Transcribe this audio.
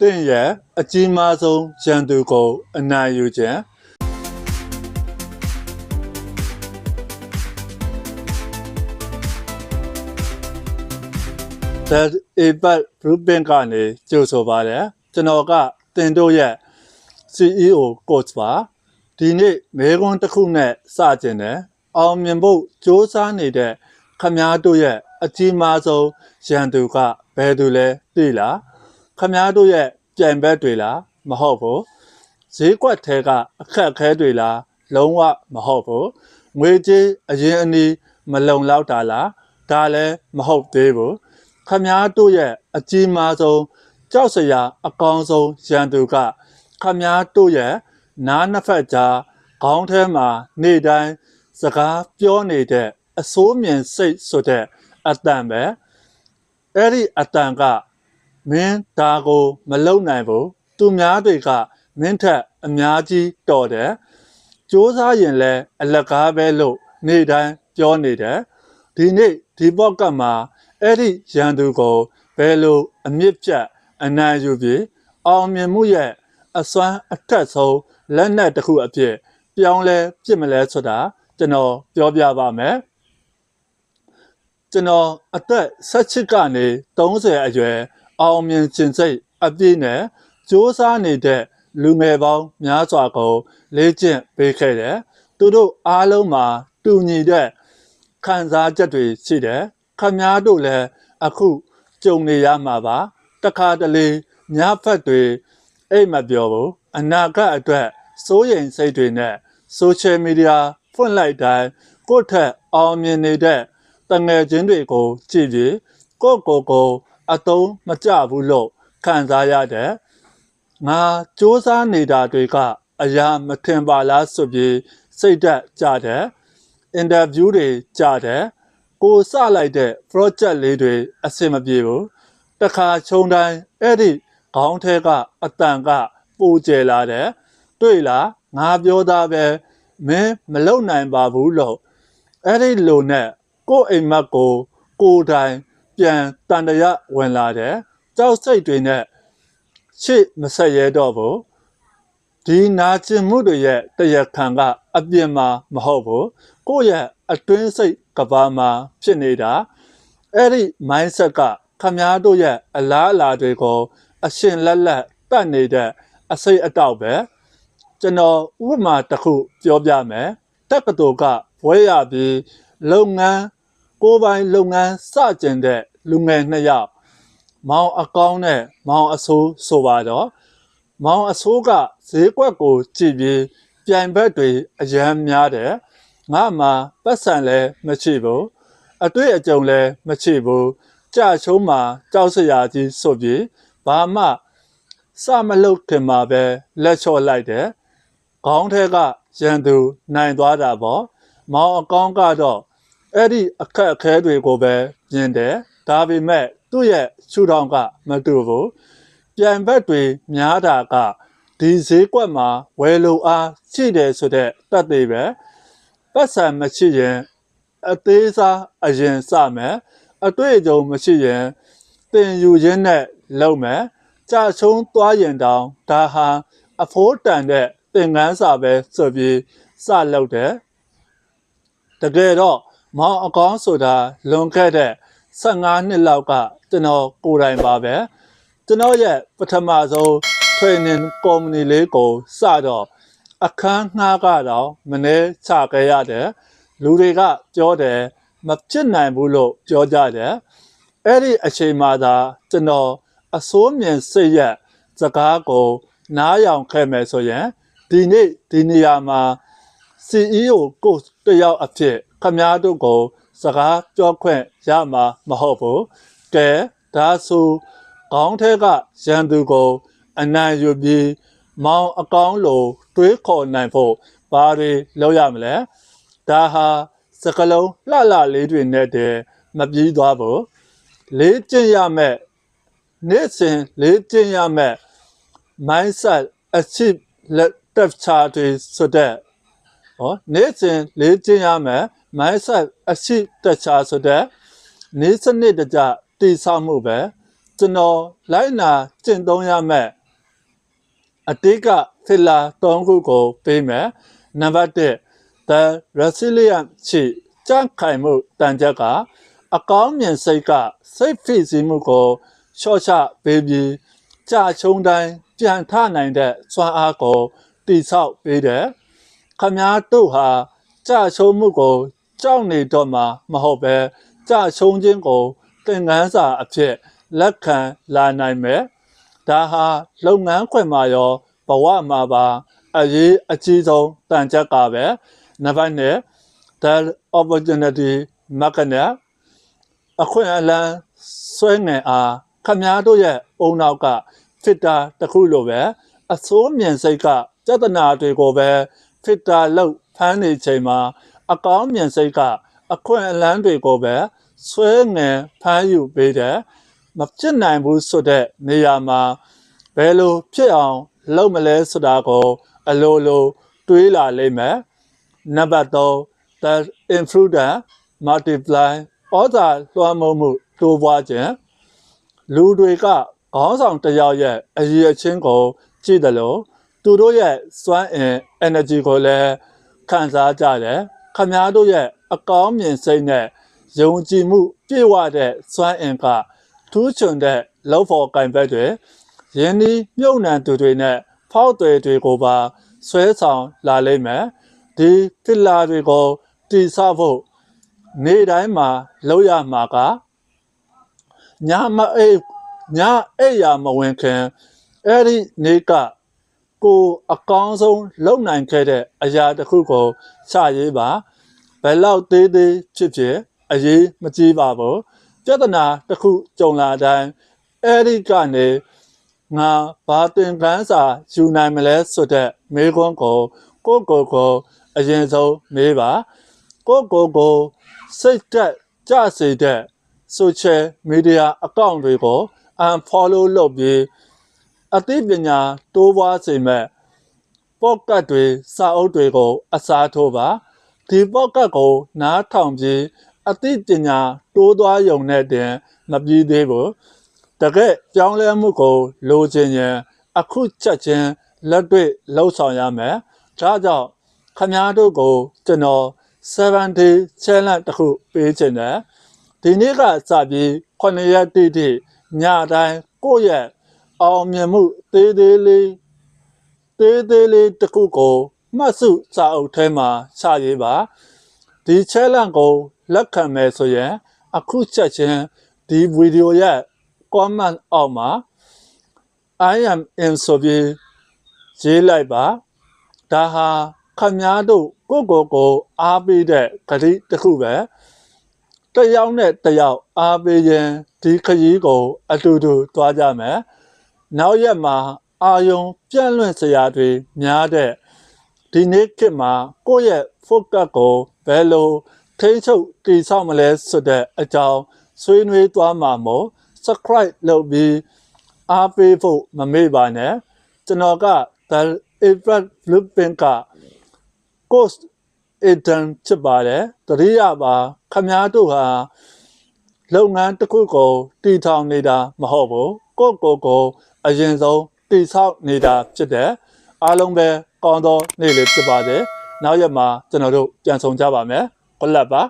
တင့်ရဲ့အကြီးမားဆုံးရန်သူကိုအနိုင်ယူခြင်း that impact grouping ကနေကြိုဆိုပါတယ်ကျွန်တော်ကတင်တို့ရဲ့ CEO coach ပါဒီနေ့မဲခွန်းတစ်ခုနဲ့စကျင်တယ်အောင်မြင်ဖို့စ조사နေတဲ့ခမားတို့ရဲ့အကြီးမားဆုံးရန်သူကဘယ်သူလဲသိလား ခမားတို့ရဲ့ပြိုင်ဘက်တွေလားမဟုတ်ဘူးဈေးကွက်ထဲကအခက်အခဲတွေလားလုံးဝမဟုတ်ဘူးငွေကြေးအရင်အနည်းမလုံလောက်တာလားဒါလည်းမဟုတ်သေးဘူးခမားတို့ရဲ့အကြီးမားဆုံးကြောက်စရာအကောင်းဆုံးရန်သူကခမားတို့ရဲ့နားနှစ်ဖက်ကြားခေါင်းထဲမှာနေ့တိုင်းစကားပြောနေတဲ့အစိုးမြင်စိတ်ဆိုတဲ့အတန်ပဲအဲ့ဒီအတန်က မင်းဒါကို မလုံနိုင်ဘူးသူများတွေကမင်းထက်အများကြီးတော်တယ်စူးစမ်းရင်လည်းအလကားပဲလို့နေ့တိုင်းပြောနေတယ်ဒီနေ့ဒီပေါ့ကတ်မှာအဲ့ဒီရန်သူကိုဘယ်လိုအမြင့်ပြတ်အနိုင်ယူပြီးအောင်မြင်မှုရဲ့အစွမ်းအထက်ဆုံးလက်နက်တစ်ခုအဖြစ်ပြောင်းလဲပြစ်မလဲဆိုတာကျွန်တော်ပြောပြပါမယ်ကျွန်တော်အသက်16ကနေ30အရွယ် အောင်မြင်ခြင်းစိတ်အပြည့်နဲ့စူးစမ်းနေတဲ့လူငယ်ပေါင်းများစွာကိုလေ့ကျင့်ပေးခဲ့တယ်သူတို့အားလုံးမှာတူညီတဲ့ခံစားချက်တွေရှိတယ်ခမားတို့လည်းအခုကြုံနေရမှာပါတခါတလေညဖက်တွေအိတ်မပြောဘူးအနာဂတ်အတွက်စိုးရိမ်စိတ်တွေနဲ့ဆိုရှယ်မီဒီယာဖွင့်လိုက်တိုင်းကိုယ့်ထက်အောင်မြင်နေတဲ့တငယ်ချင်းတွေကိုကြည့်ပြီးကိုယ့်ကိုယ်ကို အတုံးမကြဘူးလို့ခံစားရတယ်ငါစူးစမ်းနေတာတွေကအရာမထင်ပါလားဆိုပြီးစိတ်သက်ကြတယ်အင်တာဗျူးတွေကြတယ်ကိုစလိုက်တဲ့ project လေးတွေအဆင်မပြေဘူးတခါချုံတိုင်းအဲ့ဒီခေါင်းထဲကအတန်ကပူကျဲလာတယ်တွေ့လားငါပြောသားပဲမင်းမလုံနိုင်ပါဘူးလို့အဲ့ဒီလိုနဲ့ကိုယ့်အိမ်မက်ကို ကိုယ်တိုင် ပြန်တန်တရဝင်လာတယ်ကြောက်စိတ်တွေနဲ့ရှေ့မဆက်ရဲတော့ဘူးဒီနာကျင်မှုတွေရဲ့တရားခံကအပြစ်မှာမဟုတ်ဘူးကိုယ့်ရဲ့အတွင်းစိတ်ကဘာမှာဖြစ်နေတာအဲ့ဒီ mindset ကခမားတို့ရဲ့အလားအလာတွေကို အရှင်လက်လက်တတ်နေတဲ့အစိတ်အတောက်ပဲကျွန်တော်ဥပမာတစ်ခုပြောပြမယ်တက္ကသိုလ်ကဘွဲရပြီးလုပ်ငန်းကိုယ်ပိုင်လုပ်ငန်းစကျင်တဲ့ လူငယ်နှစ်ယောက်မောင်အကောင်းနဲ့မောင်အဆိုးဆိုပါတော့မောင်အဆိုးကဈေးကွက်ကိုကြည့်ပြီးပြိုင်ဘက်တွေအယမ်းများတယ်ငါမှပတ်စံလည်းမရှိဘူးအတွေ့အကြုံလည်းမရှိဘူးကြာချုံးမှာကြောက်စရာကြီးဆိုပြီးဘာမှစမလုပ်ခင်မှာပဲလက်လျှော့လိုက်တယ်ခေါင်းထဲကရန်သူနိုင်သွားတာပေါ့မောင်အကောင်းကတော့အဲ့ဒီအခက်အခဲတွေကိုပဲမြင်တယ် ဒါပေမဲ့သူ့ရဲ့ရှုထောင့်ကမတူဘူးပြိုင်ဘက်တွေများတာကဒီဈေးကွက်မှာဝယ်လိုအားရှိတယ်ဆိုတဲ့တတ်သေးပဲပတ်စံမရှိရင်အသေးစားအရင်စမယ်အတွေ့အကြုံမရှိရင်သင်ယူခြင်းနဲ့လုပ်မယ်ကြာချုံးသွားရင်တောင်ဒါဟာအဖိုးတန်တဲ့သင်ခန်းစာပဲဆိုပြီးစလုပ်တယ်တကယ်တော့မောင်အကောင်းဆိုတာလွန်ခဲ့တဲ့ 15နှစ်လောက်ကကျွန်တော်ကိုယ်တိုင်ပါပဲကျွန်တော်ရဲ့ပထမဆုံး training company လေးကိုစတော့အခန်းငှားကတော့မနေချခဲ့ရတယ်လူတွေကပြောတယ်မဖြစ်နိုင်ဘူးလို့ပြောကြတယ်အဲ့ဒီအချိန်မှသာကျွန်တော်အစိုးမြင်စိတ်ရက်စကားကို နားယောင်ခဲ့မယ်ဆိုရင်ဒီနေ့ဒီနေရာမှာ CEO ကိုတယောက်အဖြစ်ခမားတို့ကို စကားပြောခွင့်ရမှာမဟုတ်ဘူးကဲဒါဆိုခေါင်းထဲကရန်သူကို အနိုင်ယူပြီးမောင်အကောင်းလိုတွေးခေါ်နိုင်ဖို့ဘာတွေလုပ်ရမလဲဒါဟာစကလုံးလှလှလေးတွေနဲ့တည်းမပြီးသွားဘူးလေးကျင့်ရမယ်နေ့စဉ်လေးကျင့်ရမယ် mindset achieve လက်တက်ချာတွေဆိုတဲ့ဟောနေ့စဉ်လေးကျင့်ရမယ် mindset achieve တက်ချာဆိုတဲ့နေ့စနစ်တကျတည်ဆောက်မှုပဲကျွန်တော်လိုက်နာကျင့်သုံးရမယ့်အတိတ်ကဖီလာ၃ခုကိုပေးမယ်နံပါတ်1 the resilient ရှိကြန့်ခိုင်မှုတန်ချက်ကအကောင်းမြင်စိတ်ကစိတ်ဖိစီးမှုကိုလျှော့ချပေးပြီးကြာချုံတိုင်းပြန်ထနိုင်တဲ့စွမ်းအားကိုတိဆောက်ပေးတယ်ခမားတို့ဟာကြာချုံမှုကို ကြောက်နေတော့မှမဟုတ်ပဲကြာချုံခြင်းကိုသင်ခန်းစာအဖြစ်လက်ခံလာနိုင်မယ်ဒါဟာလုပ်ငန်းခွင်မှာရောဘဝမှာပါအရေးအကြီးဆုံးတန်ချက်ကပဲနံပါတ်1 the opportunity magnet အခွင့်အလမ်းဆွဲငင်အားခမားတို့ရဲ့အုံနောက်ကဖစ်တာတစ်ခုလိုပဲအစိုးမြင်စိတ်ကစက်တနာတွေကိုပဲဖစ်တာလောက်ဖမ်းနေချိန်မှာ အကောင်းမြင်စိတ်ကအခွင့်အလမ်းတွေကိုပဲဆွဲငင်ဖမ်းယူပေးတယ်မဖြစ်နိုင်ဘူးဆိုတဲ့နေရာမှာဘယ်လိုဖြစ်အောင်လုပ်မလဲဆိုတာကိုအလိုလိုတွေးလာလိမ့်မယ်နံပါတ်3 the influence multiply ဩဇာလွှမ်းမိုးမှုတိုးပွားခြင်းလူတွေကခေါင်းဆောင်တစ်ယောက်ရဲ့အရေးအချင်းကိုကြည့်တယ်လို့သူတို့ရဲ့စွမ်းအင် energy ကိုလည်းခံစားကြတယ် ခမားတို့ရဲ့အကောင်းမြင်စိတ်နဲ့ယုံကြည်မှုပြည့်ဝတဲ့စွမ်းအင်ကထူးချွန်တဲ့လောက်ဖို့ကင်ဘက်တွေယင်းဒီမြုပ်နှံသူတွေနဲ့ဖောက်တွေတွေကိုပါဆွဲဆောင်လာလိမ့်မယ်ဒီဖစ်လာတွေကိုတည်ဆောက်ဖို့နေ့တိုင်းမှာလောက်ရမှာကညမအိပ်ညအိပ်ရမဝင်ခင်အဲ့ဒီနေ့က ကိုအကောင်းဆုံးလုပ်နိုင်ခဲ့တဲ့အရာတစ်ခုကိုစရေးပါဘယ်လောက်သေးသေးဖြစ်ဖြစ်အရေးမကြီးပါဘူးပြဿနာတစ်ခုကြုံလာတိုင်းအဲ့ဒီကနေငါဘာတင်ကန်းစာယူနိုင်မလဲဆိုတဲ့မေးခွန်းကိုကိုကိုကိုအရင်ဆုံးမေးပါကိုကိုကိုစိတ်တက်ကြစေတဲ့ social media account တွေကို unfollow လုပ်ပြီး အသိပညာတိုးပွားစေမဲ့ podcast တွေစာအုပ်တွေကို အစားထိုးပါဒီ podcast ကို နားထောင်ပြီးအသိပညာတိုးသွားရုံနဲ့တင်မပြီးသေးဘူးတကယ်ပြောင်းလဲမှုကို လိုချင်ရင်အခုချက်ချင်းလက်တွေ့လှုပ်ဆောင်ရမယ်ဒါကြောင့်ခမားတို့ကိုကျွန်တော်7 day challenge တစ်ခုပေးချင်တယ်ဒီနေ့ကစပြီး9ရက်တိတိညတိုင်းကိုယ့်ရဲ့ အောင်မြင်မှုသေးသေးလေးသေးသေးလေးတစ်ခုကိုမှတ်စုစာအုပ်ထဲမှာချရေးပါဒီ challenge ကိုလက်ခံမယ်ဆိုရင်အခုချက်ချင်းဒီဗီဒီယိုရဲ့ comment အောက်မှာ I am in ဆိုပြီးရေးလိုက်ပါဒါဟာခမားတို့ကိုကိုကိုအားပေးတဲ့ဂတိတစ်ခုပဲတစ်ယောက်နဲ့တစ်ယောက်အားပေးရင်ဒီခရီးကို အတူတူသွားကြမယ် နောက်ရက်မှာအာယုံပြန့်လွင့်စရာတွေများတဲ့ဒီနေ့ခေတ်မှာကိုယ့်ရဲ့ focus ကိုဘယ်လိုထိန်းချုပ်တည်ဆောက်မလဲဆိုတဲ့အကြောင်းဆွေးနွေးသွားမှာမို့ subscribe လုပ်ပြီးအားပေးဖို့မမေ့ပါနဲ့ကျွန်တော်က the effect blueprint က course intern ဖြစ်ပါတယ်တတိယပါခမားတို့ဟာလုပ်ငန်းတစ်ခုကိုတည်ထောင်နေတာမဟုတ်ဘူးကိုယ့်ကိုယ်ကို အရင်ဆုံးတည်ဆောက်နေတာဖြစ်တယ်အားလုံးပဲကောင်းသောနေ့လေးဖြစ်ပါတယ်နောက်ရက်မှာကျွန်တော်တို့ပြန်ဆောင်ကြပါမယ် good luck ပါ